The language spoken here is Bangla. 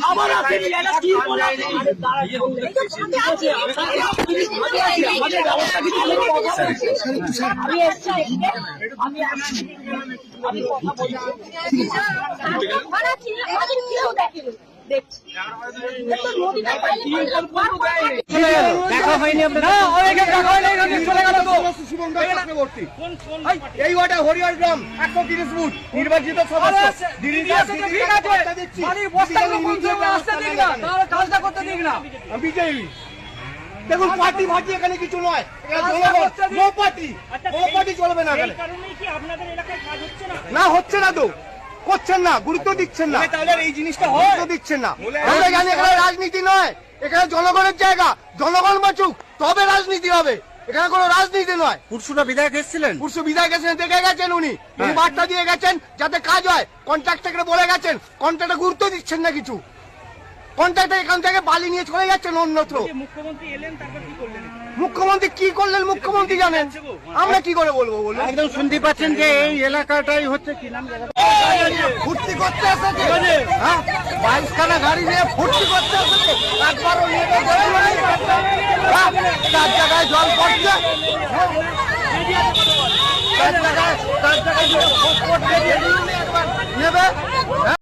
খাবার আছে আমি। আমি কথা বলছি দেখা হয়নি না অনেকে দেখা হয়নি নদী চলে গেল তো শুভঙ্কর চক্রবর্তী এই হরিহর গ্রাম একশো তিরিশ ফুট নির্বাচিত সদস্য। দেখুন পার্টি ফার্টি এখানে কিছু নয়। নো পার্টি নো পার্টি চলবে না এখানে। কারণেই কি আপনাদের এলাকায় কাজ হচ্ছে না? না হচ্ছে না তো। করছেন না গুরুত্ব দিচ্ছেন না। তাহলে এই জিনিসটা গুরুত্ব দিচ্ছেন না। আমরা জানি এখানে রাজনীতি নয় এখানে জনগণের জায়গা জনগণ বাঁচুক তবে রাজনীতি হবে। এখানে কোনো রাজনীতি নয়। পুরসুরা বিধায়ক এসেছিলেন? পুরসু বিধায়ক এসেছেন দেখে গেছেন উনি। উনি বার্তা দিয়ে গেছেন যাতে কাজ হয়। কন্ট্রাক্টরকে বলে গেছেন কন্ট্রাক্টে গুরুত্ব দিচ্ছেন না কিছু। কন্ট্রাক্টর এখান থেকে বালি নিয়ে চলে যাচ্ছেন অন্যত্র মুখ্যমন্ত্রী এলেন তারপর কি করলেন? মুখ্যমন্ত্রী কি করলেন? মুখ্যমন্ত্রী জানেন। আমরা কি করে বলব বলুন? একদম শুনতে পাচ্ছেন যে এই এলাকাটাই হচ্ছে কি নাম ফুর্তি করতে এসেছে। হ্যাঁ বাইশখানা গাড়ি নিয়ে ফুর্তি করতে এসেছে। একবারও নিয়ে তো দেখল না। হ্যাঁ, চার জায়গায় জল পড়ছে। চার জায়গায় চার জায়গায় নেবে। হ্যাঁ।